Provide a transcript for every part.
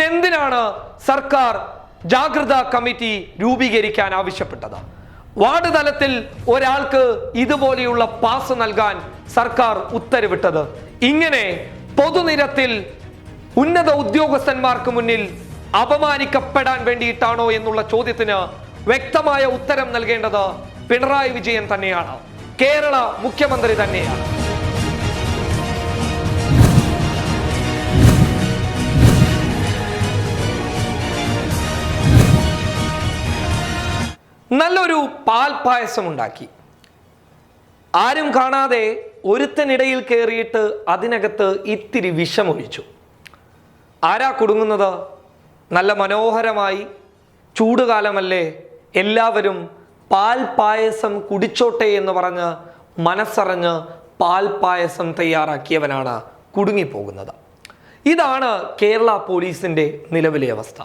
പിന്നെ എന്തിനാണ് സർക്കാർ ജാഗ്രതാ കമ്മിറ്റി രൂപീകരിക്കാൻ ആവശ്യപ്പെട്ടത്? വാർഡ് തലത്തിൽ ഒരാൾക്ക് ഇതുപോലെയുള്ള പാസ് നൽകാൻ സർക്കാർ ഉത്തരവിട്ടത്. ഇങ്ങനെ പൊതുനിരത്തിൽ ഉന്നത ഉദ്യോഗസ്ഥന്മാർക്ക് മുന്നിൽ അപമാനിക്കപ്പെടാൻ വേണ്ടിയിട്ടാണോ എന്നുള്ള ചോദ്യത്തിന് വ്യക്തമായ ഉത്തരം നൽകേണ്ടത് പിണറായി വിജയൻ തന്നെയാണ്. കേരള മുഖ്യമന്ത്രി തന്നെയാണ്. നല്ലൊരു പാൽ പായസം ഉണ്ടാക്കി. ആരും കാണാതെ ഒരുത്തനിടയിൽ കയറിയിട്ട് അതിനകത്ത് ഇത്തിരി വിഷമൊഴിച്ചു. ആരാ കുടുങ്ങുന്നത്? നല്ല മനോഹരമായി ചൂടുകാലമല്ലേ? എല്ലാവരും പാൽ പായസം കുടിച്ചോട്ടെ എന്ന് പറഞ്ഞ് മനസ്സറിഞ്ഞ് പാൽ പായസം തയ്യാറാക്കിയവനാണ് കുടുങ്ങിപ്പോകുന്നത്. ഇതാണ് കേരള പോലീസിന്റെ നിലവിലെ അവസ്ഥ.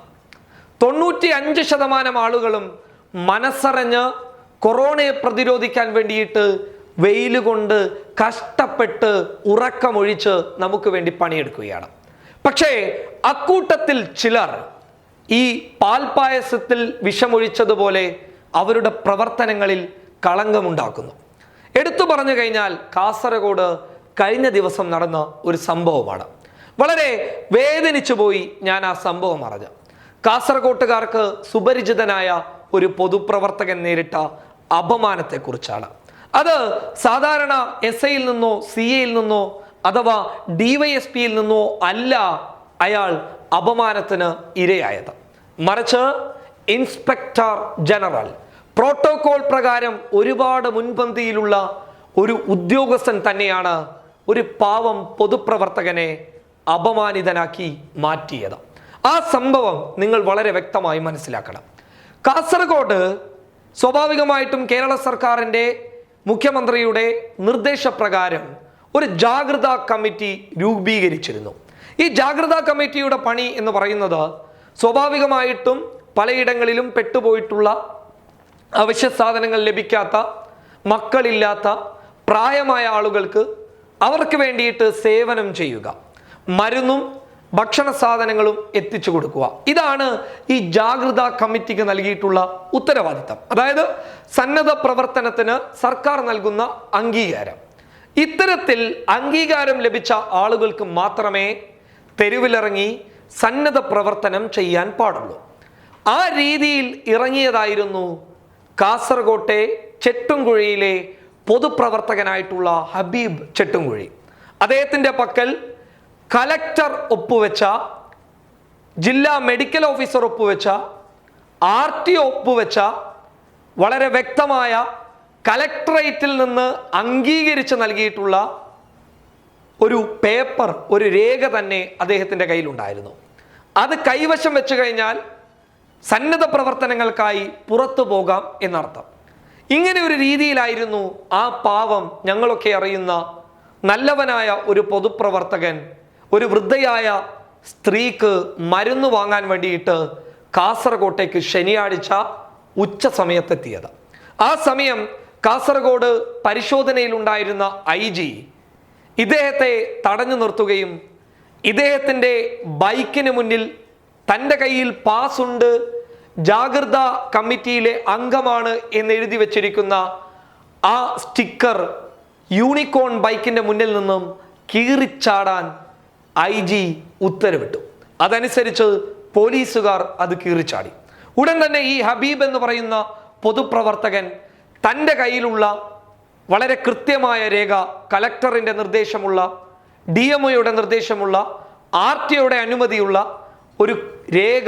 തൊണ്ണൂറ്റി അഞ്ച് ശതമാനം ആളുകളും മനസ്സറിഞ്ഞ് കൊറോണയെ പ്രതിരോധിക്കാൻ വേണ്ടിയിട്ട് വെയിൽ കൊണ്ട് കഷ്ടപ്പെട്ട് ഉറക്കമൊഴിച്ച് നമുക്ക് വേണ്ടി പണിയെടുക്കുകയാണ്. പക്ഷേ അക്കൂട്ടത്തിൽ ചിലർ ഈ പാൽപായസത്തിൽ വിഷമൊഴിച്ചതുപോലെ അവരുടെ പ്രവർത്തനങ്ങളിൽ കളങ്കമുണ്ടാക്കുന്നു. എടുത്തു പറഞ്ഞു കഴിഞ്ഞാൽ കാസർഗോഡ് കഴിഞ്ഞ ദിവസം നടന്ന ഒരു സംഭവമാണ്. വളരെ വേദനിച്ചു പോയി ഞാൻ ആ സംഭവം അറിഞ്ഞു. കാസർഗോട്ടുകാർക്ക് സുപരിചിതനായ ഒരു പൊതുപ്രവർത്തകൻ നേരിട്ട അപമാനത്തെക്കുറിച്ചാണ്. അത് സാധാരണ എസ് ഐയിൽ നിന്നോ സി എയിൽ നിന്നോ അഥവാ ഡിവൈഎസ്പിയിൽ നിന്നോ അല്ല അയാൾ അപമാനത്തിന് ഇരയായത്. മറിച്ച് ഇൻസ്പെക്ടർ ജനറൽ പ്രോട്ടോകോൾ പ്രകാരം ഒരുപാട് മുൻപന്തിയിലുള്ള ഒരു ഉദ്യോഗസ്ഥൻ തന്നെയാണ് ഒരു പാവം പൊതുപ്രവർത്തകനെ അപമാനിതനാക്കി മാറ്റിയത്. ആ സംഭവം നിങ്ങൾ വളരെ വ്യക്തമായി മനസ്സിലാക്കണം. കാസർഗോഡ് സ്വാഭാവികമായിട്ടും കേരള സർക്കാരിന്റെ മുഖ്യമന്ത്രിയുടെ നിർദ്ദേശപ്രകാരം ഒരു ജാഗ്രതാ കമ്മിറ്റി രൂപീകരിച്ചിരുന്നു. ഈ ജാഗ്രതാ കമ്മിറ്റിയുടെ പണി എന്ന് പറയുന്നത് സ്വാഭാവികമായിട്ടും പലയിടങ്ങളിലും പെട്ടുപോയിട്ടുള്ള അവശ്യ സാധനങ്ങൾ ലഭിക്കാത്ത മക്കളില്ലാത്ത പ്രായമായ ആളുകൾക്ക് അവർക്ക് വേണ്ടിയിട്ട് സേവനം ചെയ്യുക. മരുന്നും ഭക്ഷണ സാധനങ്ങളും എത്തിച്ചു കൊടുക്കുക. ഇതാണ് ഈ ജാഗ്രത കമ്മിറ്റിക്ക് നൽകിയിട്ടുള്ള ഉത്തരവാദിത്തം. അതായത് സന്നദ്ധ പ്രവർത്തനത്തിന് സർക്കാർ നൽകുന്ന അംഗീകാരം. ഇത്തരത്തിൽ അംഗീകാരം ലഭിച്ച ആളുകൾക്ക് മാത്രമേ തെരുവിലിറങ്ങി സന്നദ്ധ പ്രവർത്തനം ചെയ്യാൻ പാടുള്ളൂ. ആ രീതിയിൽ ഇറങ്ങിയതായിരുന്നു കാസർകോട്ടെ ചെട്ടുംകുഴിയിലെ പൊതുപ്രവർത്തകനായിട്ടുള്ള ഹബീബ് ചെട്ടുംകുഴി. അദ്ദേഹത്തിന്റെ പക്കൽ കലക്ടർ ഒപ്പുവെച്ച ജില്ലാ മെഡിക്കൽ ഓഫീസർ ഒപ്പുവെച്ച ആർ ടി ഒപ്പുവെച്ച വളരെ വ്യക്തമായ കലക്ടറേറ്റിൽ നിന്ന് അംഗീകരിച്ച് നൽകിയിട്ടുള്ള ഒരു പേപ്പർ ഒരു രേഖ തന്നെ അദ്ദേഹത്തിന്റെ കയ്യിലുണ്ടായിരുന്നു. അത് കൈവശം വെച്ച് കഴിഞ്ഞാൽ സന്നദ്ധ പ്രവർത്തനങ്ങൾക്കായി പുറത്തു പോകാം എന്നർത്ഥം. ഇങ്ങനെ ഒരു രീതിയിലായിരുന്നു ആ പാവം ഞങ്ങളൊക്കെ അറിയുന്ന നല്ലവനായ ഒരു പൊതുപ്രവർത്തകൻ ഒരു വൃദ്ധയായ സ്ത്രീക്ക് മരുന്ന് വാങ്ങാൻ വേണ്ടിയിട്ട് കാസർഗോട്ടേക്ക് ശനിയാഴ്ച ഉച്ച സമയത്തെത്തിയത്. ആ സമയം കാസർഗോഡ് പരിശോധനയിലുണ്ടായിരുന്ന ഐ ജി ഇദ്ദേഹത്തെ തടഞ്ഞു നിർത്തുകയും ഇദ്ദേഹത്തിന്റെ ബൈക്കിന് മുന്നിൽ തന്റെ കയ്യിൽ പാസ് ഉണ്ട് ജാഗ്രത കമ്മിറ്റിയിലെ അംഗമാണ് എന്ന് എഴുതി വെച്ചിരിക്കുന്ന ആ സ്റ്റിക്കർ യൂണിക്കോൺ ബൈക്കിന്റെ മുന്നിൽ നിന്നും കീറിച്ചാടാൻ ഐ ജി ഉത്തരവിട്ടു. അതനുസരിച്ച് പോലീസുകാർ അത് കീറിച്ചാടി. ഉടൻ തന്നെ ഈ ഹബീബ് എന്ന് പറയുന്ന പൊതുപ്രവർത്തകൻ തന്റെ കയ്യിലുള്ള വളരെ കൃത്യമായ രേഖ കലക്ടറിന്റെ നിർദ്ദേശമുള്ള ഡി എം ഒയുടെ നിർദ്ദേശമുള്ള ആർ ടി ഒയുടെ അനുമതിയുള്ള ഒരു രേഖ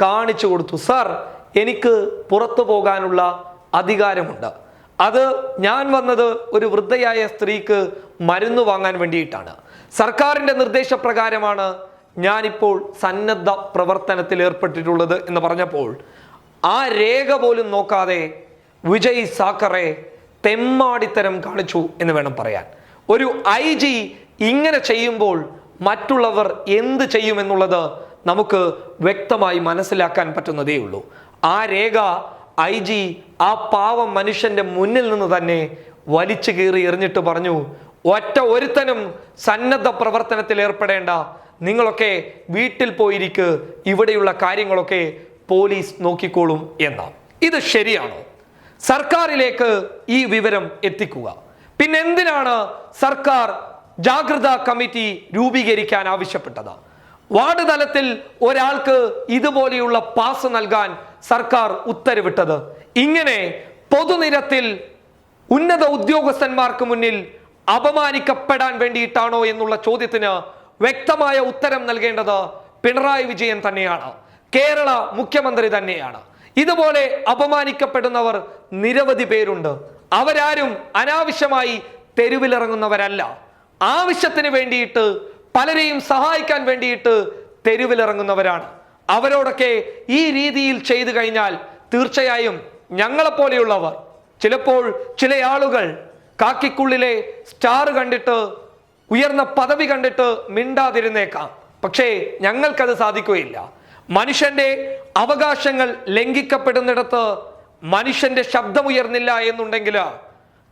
കാണിച്ചു കൊടുത്തു. സാർ എനിക്ക് പുറത്തു പോകാനുള്ള അധികാരമുണ്ട്. അത് ഞാൻ വന്നത് ഒരു വൃദ്ധയായ സ്ത്രീക്ക് മരുന്ന് വാങ്ങാൻ വേണ്ടിയിട്ടാണ്. സർക്കാരിന്റെ നിർദ്ദേശപ്രകാരമാണ് ഞാനിപ്പോൾ സന്നദ്ധ പ്രവർത്തനത്തിൽ ഏർപ്പെട്ടിട്ടുള്ളത് എന്ന് പറഞ്ഞപ്പോൾ ആ രേഖ പോലും നോക്കാതെ വിജയ് സാക്കറെ തെമ്മാടിത്തരം കാണിച്ചു എന്ന് വേണം പറയാൻ. ഒരു ഐ ജി ഇങ്ങനെ ചെയ്യുമ്പോൾ മറ്റുള്ളവർ എന്ത് ചെയ്യുമെന്നുള്ളത് നമുക്ക് വ്യക്തമായി മനസ്സിലാക്കാൻ പറ്റുന്നതേ ഉള്ളൂ ആ രേഖ ഐ ജി ആ പാവം മനുഷ്യന്റെ മുന്നിൽ നിന്ന് തന്നെ വലിച്ചു കീറി എറിഞ്ഞിട്ട് പറഞ്ഞു ഒറ്റ ഒരുത്തനും സന്നദ്ധ പ്രവർത്തനത്തിൽ ഏർപ്പെടേണ്ട. നിങ്ങളൊക്കെ വീട്ടിൽ പോയിരിക്ക് ഇവിടെയുള്ള കാര്യങ്ങളൊക്കെ പോലീസ് നോക്കിക്കോളും എന്ന. ഇത് ശരിയാണോ? സർക്കാരിലേക്ക് ഈ വിവരം എത്തിക്കുക. പിന്നെ എന്തിനാണ് സർക്കാർ ജാഗ്രതാ കമ്മിറ്റി രൂപീകരിക്കാൻ ആവശ്യപ്പെട്ടത്? വാർഡ് തലത്തിൽ ഒരാൾക്ക് ഇതുപോലെയുള്ള പാസ് നൽകാൻ സർക്കാർ ഉത്തരവിട്ടത്. ഇങ്ങനെ പൊതുനിരത്തിൽ ഉന്നത ഉദ്യോഗസ്ഥന്മാർക്ക് മുന്നിൽ അപമാനിക്കപ്പെടാൻ വേണ്ടിയിട്ടാണോ എന്നുള്ള ചോദ്യത്തിന് വ്യക്തമായ ഉത്തരം നൽകേണ്ടത് പിണറായി വിജയൻ തന്നെയാണ്. കേരള മുഖ്യമന്ത്രി തന്നെയാണ്. ഇതുപോലെ അപമാനിക്കപ്പെടുന്നവർ നിരവധി പേരുണ്ട്. അവരാരും അനാവശ്യമായി തെരുവിലിറങ്ങുന്നവരല്ല. ആവശ്യത്തിന് വേണ്ടിയിട്ട് പലരെയും സഹായിക്കാൻ വേണ്ടിയിട്ട് തെരുവിലിറങ്ങുന്നവരാണ്. അവരോടൊക്കെ ഈ രീതിയിൽ ചെയ്തു കഴിഞ്ഞാൽ തീർച്ചയായും ഞങ്ങളെപ്പോലെയുള്ളവർ ചിലപ്പോൾ ചില ആളുകൾ കാക്കിക്കുള്ളിലെ സ്റ്റാർ കണ്ടിട്ട് ഉയർന്ന പദവി കണ്ടിട്ട് മിണ്ടാതിരുന്നേക്കാം. പക്ഷേ ഞങ്ങൾക്കത് സാധിക്കുകയില്ല. മനുഷ്യന്റെ അവകാശങ്ങൾ ലംഘിക്കപ്പെടുന്നിടത്ത് മനുഷ്യന്റെ ശബ്ദമുയർന്നില്ല എന്നുണ്ടെങ്കിൽ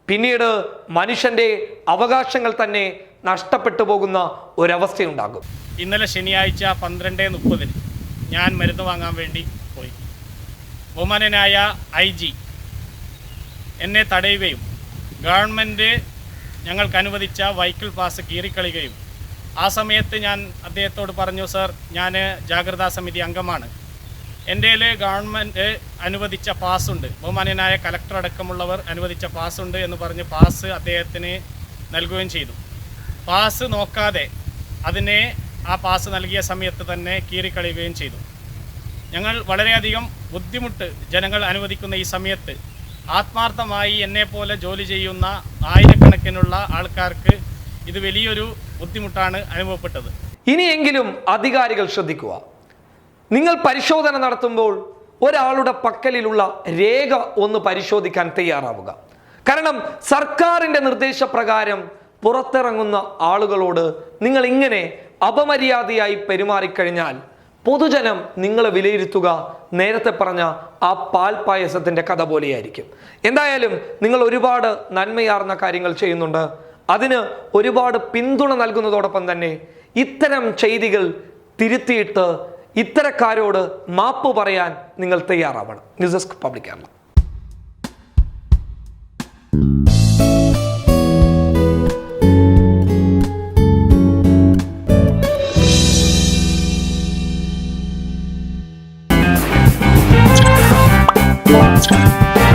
പിന്നീട് മനുഷ്യന്റെ അവകാശങ്ങൾ തന്നെ നഷ്ടപ്പെട്ടു പോകുന്ന ഒരവസ്ഥയുണ്ടാകും. ഇന്നലെ ശനിയാഴ്ച പന്ത്രണ്ട് മുപ്പതിന് ഞാൻ മരുന്ന് വാങ്ങാൻ വേണ്ടി പോയി. ബഹുമാനനായ ഐ ജി എന്നെ തടയുകയും ഗവൺമെന്റ് ഞങ്ങൾക്ക് അനുവദിച്ച വൈക്കിൾ പാസ് കീറിക്കളയുകയും ആ സമയത്ത് ഞാൻ അദ്ദേഹത്തോട് പറഞ്ഞു സർ ഞാൻ ജാഗ്രതാ സമിതി അംഗമാണ്. എന്റെ ഗവൺമെന്റ് അനുവദിച്ച പാസ്സുണ്ട്. ബഹുമാന്യനായ കലക്ടർ അടക്കമുള്ളവർ അനുവദിച്ച പാസ്സുണ്ട് എന്ന് പറഞ്ഞ് പാസ് അദ്ദേഹത്തിന് നൽകുകയും ചെയ്തു. പാസ് നോക്കാതെ അതിനെ ആ പാസ് നൽകിയ സമയത്ത് തന്നെ കീറിക്കളയുകയും ചെയ്തു. ഞങ്ങൾ വളരെയധികം ബുദ്ധിമുട്ട് ജനങ്ങൾ അനുവദിക്കുന്ന ഈ സമയത്ത് ആത്മാർത്ഥമായി എന്നെപ്പോലെ ജോലി ചെയ്യുന്ന ആയിരക്കണക്കിനുള്ള ആൾക്കാർക്ക് ഇത് വലിയൊരു ബുദ്ധിമുട്ടാണ് അനുഭവപ്പെട്ടത്. ഇനിയെങ്കിലും അധികാരികൾ ശ്രദ്ധിക്കുക. നിങ്ങൾ പരിശോധന നടത്തുമ്പോൾ ഒരാളുടെ പക്കലിലുള്ള രേഖ ഒന്ന് പരിശോധിക്കാൻ തയ്യാറാവുക. കാരണം സർക്കാരിന്റെ നിർദ്ദേശപ്രകാരം പുറത്തിറങ്ങുന്ന ആളുകളോട് നിങ്ങൾ ഇങ്ങനെ അപമര്യാദയായി പെരുമാറിക്കഴിഞ്ഞാൽ പൊതുജനം നിങ്ങളെ വിലയിരുത്തുക. നേരത്തെ പറഞ്ഞ ആ പാൽ പായസത്തിന്റെ കഥ പോലെയായിരിക്കും. എന്തായാലും നിങ്ങൾ ഒരുപാട് നന്മയാർന്ന കാര്യങ്ങൾ ചെയ്യുന്നുണ്ട്. അതിന് ഒരുപാട് പിന്തുണ നൽകുന്നതോടൊപ്പം തന്നെ ഇത്തരം ചെയ്തികൾ തിരുത്തിയിട്ട് ഇത്തരക്കാരോട് മാപ്പ് പറയാൻ നിങ്ങൾ തയ്യാറാവണം. News desk public subscribe.